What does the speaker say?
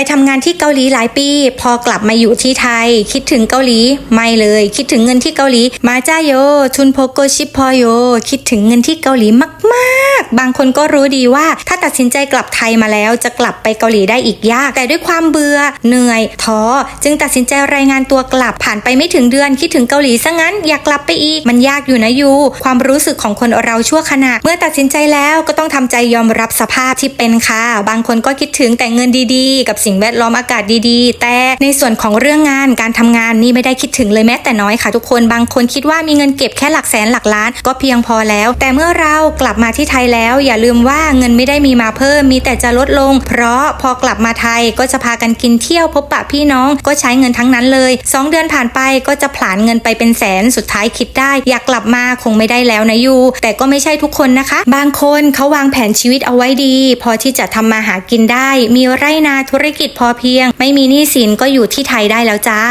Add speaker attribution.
Speaker 1: ไปทำงานที่เกาหลีหลายปี พอกลับมาอยู่ที่ไทย คิดถึงเกาหลีไม่เลย คิดถึงเงินที่เกาหลีมาจ้าโยทุนโพโกชิพอโย คิดถึงเงินที่เกาหลีมาก บางคนก็รู้ดีว่า ถ้าตัดสินใจกลับไทยมาแล้ว จะกลับไปเกาหลีได้อีกยาก แต่ด้วยความเบื่อเหนื่อยท้อจึงตัดสินใจรายงานตัวกลับผ่านไปไม่ถึงเดือนคิดถึงเกาหลีซะงั้นอยากกลับไปอีก มันยากอยู่นะยูความรู้สึกของคนเราชั่วขณะ เมื่อตัดสินใจแล้วก็ต้องทำใจยอมรับสภาพที่เป็นค่ะ บางคนก็คิดถึงแต่เงินดีๆ กับสิ่งแวดล้อมอากาศดีๆ แต่ในส่วนของเรื่องงานการทำงานนี่ไม่ได้คิดถึงเลยแม้แต่น้อยค่ะทุกคนบางคนคิดว่ามีเงินเก็บแค่หลักแสนหลักล้านก็เพียงพอแล้ว แต่เมื่อเรากลับมาที่ไทยแล้วอย่าลืมว่าเงินไม่ได้มีมาเพิ่มมีแต่จะลดลง เพราะพอกลับมาไทยก็จะพากันกินเที่ยวพบปะพี่น้องก็ใช้เงินทั้งนั้นเลยสองเดือนผ่านไปก็จะผลาญเงินไปเป็นแสนสุดท้ายคิดได้ อยากกลับมาคงไม่ได้แล้วนะยูแต่ก็ไม่ใช่ทุกคนนะคะ บางคนเขาวางแผนชีวิตเอาไว้ดี พอที่จะทำมาหากินได้ มีไร่นาธุรกิจพอเพียง ไม่มีหนี้สินก็อยู่ที่ไทยได้แล้วจ้า